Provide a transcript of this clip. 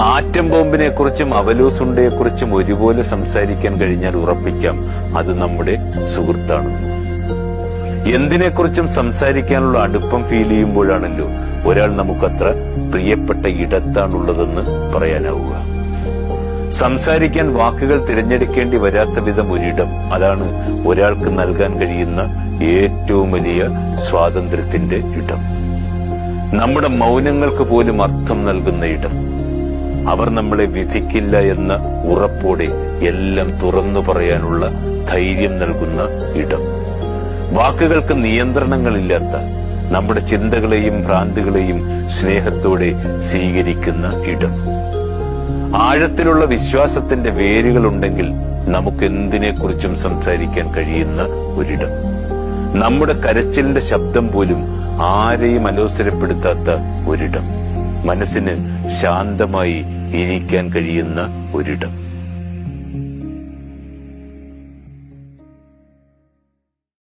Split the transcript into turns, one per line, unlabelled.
Atom ബോംബിനെ കുറിച്ചും അവലോസുണ്ടയെ കുറിച്ചും ഒരുപോലെ സംസാരിക്കാൻ കഴിഞ്ഞാൽ ഉറപ്പിക്കാം. അത് നമ്മുടെ സുഹൃത്താണ്. എന്തിനെക്കുറിച്ചും സംസാരിക്കാനുള്ള അടുപ്പം ഫീൽ ചെയ്യുമ്പോഴാണല്ലോ ഒരാൾ നമുക്കത്ര പ്രിയപ്പെട്ട ഇടത്താണുള്ളതെന്ന് പറയാനാവുക. സംസാരിക്കാൻ വാക്കുകൾ തിരഞ്ഞെടുക്കേണ്ടി വരാത്ത വിധം ഒരിടം അതാണ് ഒരാൾക്ക് നൽകാൻ കഴിയുന്ന ഏറ്റവും വലിയ സ്വാതന്ത്ര്യത്തിന്റെ ഇടം. നമ്മുടെ മൗനങ്ങൾക്ക് പോലും അർത്ഥം നൽകുന്ന ഇടം. അവർ നമ്മളെ വിധിക്കില്ല എന്ന ഉറപ്പോടെ എല്ലാം തുറന്നു പറയാനുള്ള ധൈര്യം നൽകുന്ന ഇടം. വാക്കുകൾക്ക് നിയന്ത്രണങ്ങളില്ലാത്ത നമ്മുടെ ചിന്തകളെയും ഭ്രാന്തികളെയും സ്നേഹത്തോടെ സ്വീകരിക്കുന്ന ഇടം. ആഴത്തിലുള്ള വിശ്വാസത്തിന്റെ വേരുകളുണ്ടെങ്കിൽ നമുക്ക് എന്തിനെക്കുറിച്ചും സംസാരിക്കാൻ കഴിയുന്ന ഒരിടം. നമ്മുടെ കരച്ചിലിന്റെ ശബ്ദം പോലും ആരെയും അലോസരപ്പെടുത്താത്ത ഒരിടം. മനസ്സിന് ശാന്തമായി ഇരിക്കാൻ കഴിയുന്ന ഒരിടം.